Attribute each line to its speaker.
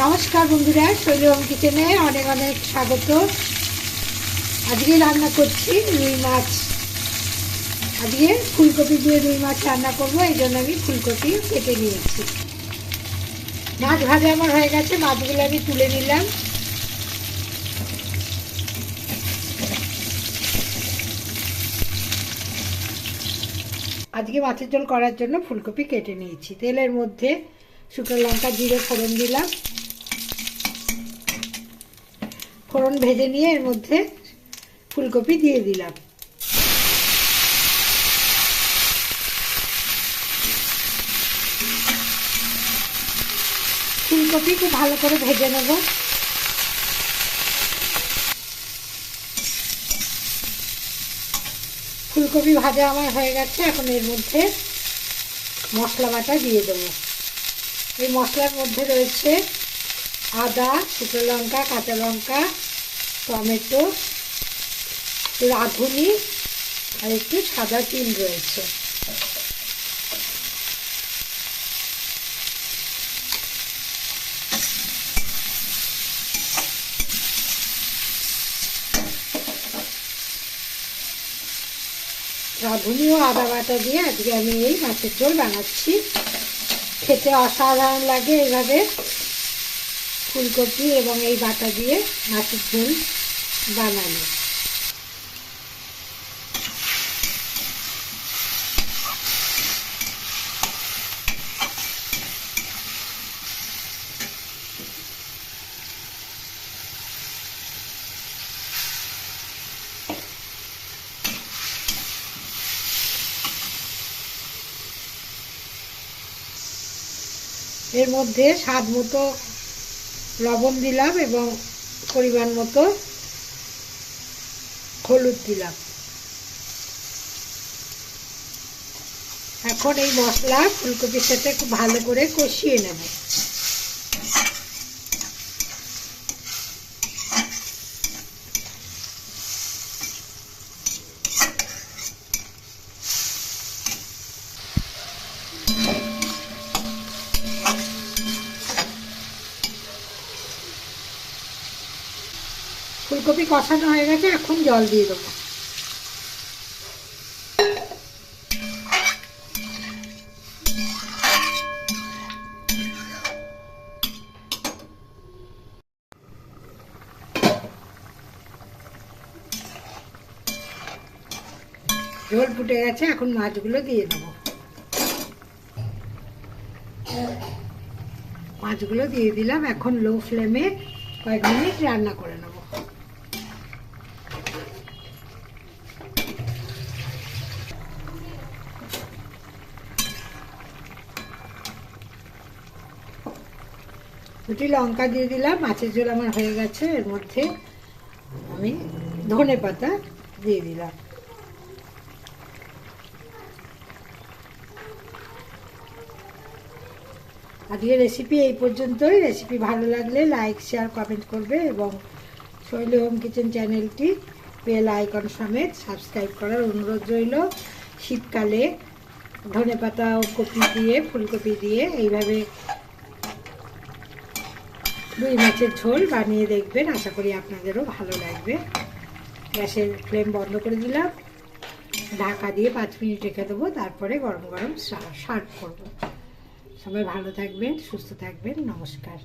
Speaker 1: নমস্কার বন্ধুরা, শৈলম কিচেনে অনেক অনেক স্বাগত। আজকে রান্না করছি রুই মাছ। আজকে ফুলকপি দিয়ে রুই মাছ রান্না করব, এই জন্য আমি ফুলকপি কেটে নিয়েছি। মাছ ভাজা আমার হয়ে গেছে, মাছগুলো আমি তুলে নিলাম। আজকে মাছের ঝোল করার জন্য ফুলকপি কেটে নিয়েছি। তেলের মধ্যে শুকনো লঙ্কা, জিরে, ফোড়ন দিলাম। ফোড়ন ভেজে নিয়ে এর মধ্যে ফুলকপি দিয়ে দিলাম। ফুলকপি খুব ভালো করে ভেজে নেব। ফুলকপি ভাজা আমার হয়ে গেছে, এখন এর মধ্যে মশলা বাটা দিয়ে দেবো। এই মশলার মধ্যে রয়েছে আদা, শুকনো লঙ্কা, কাঁচা লঙ্কা, টমেটো, রাঁধুনি আর একটু সাদা তিল রয়েছে। রাঁধুনি ও আদা বাটা দিয়ে আজকে আমি এই মাছের ঝোল বানাচ্ছি। খেতে অসাধারণ লাগে এইভাবে। ফুলকপি এবং এই বাটা দিয়ে মাছের ঝোল বানানো। এর মধ্যে স্বাদ মতো লবণ দিলাম এবং পরিমাণ মতো হলুদ দিলাম। এখন এই মশলা ফুলকপির সাথে খুব ভালো করে কষিয়ে নেব। ফুলকপি কষানো হয়ে গেছে, এখন জল দিয়ে দেবো। ঝোল ফুটে গেছে, এখন মাছগুলো দিয়ে দেবো। মাছগুলো দিয়ে দিলাম, এখন লো ফ্লেমে কয়েক মিনিট রান্না করে নেব। দুটি লঙ্কা দিয়ে দিলাম, মাছের ঝোল আমার হয়ে গেছে, এর মধ্যে আমি ধনে পাতা দিয়ে দিলাম। আজকের রেসিপি এই পর্যন্তই। রেসিপি ভালো লাগলে লাইক শেয়ার কমেন্ট করবে এবং শৈলী হোম কিচেন চ্যানেলটি বেল আইকন সমেত সাবস্ক্রাইব করার অনুরোধ রইল। শীতকালে ধনে পাতা ও কপি দিয়ে, ফুলকপি দিয়ে এইভাবে দুই মাছের ঝোল বানিয়ে দেখবেন, আশা করি আপনাদেরও ভালো লাগবে। গ্যাসের ফ্লেম বন্ধ করে দিলাম। ঢাকা দিয়ে পাঁচ মিনিট রেখে দেবো, তারপরে গরম গরম সার্ভ করব। সবাই ভালো থাকবেন, সুস্থ থাকবেন, নমস্কার।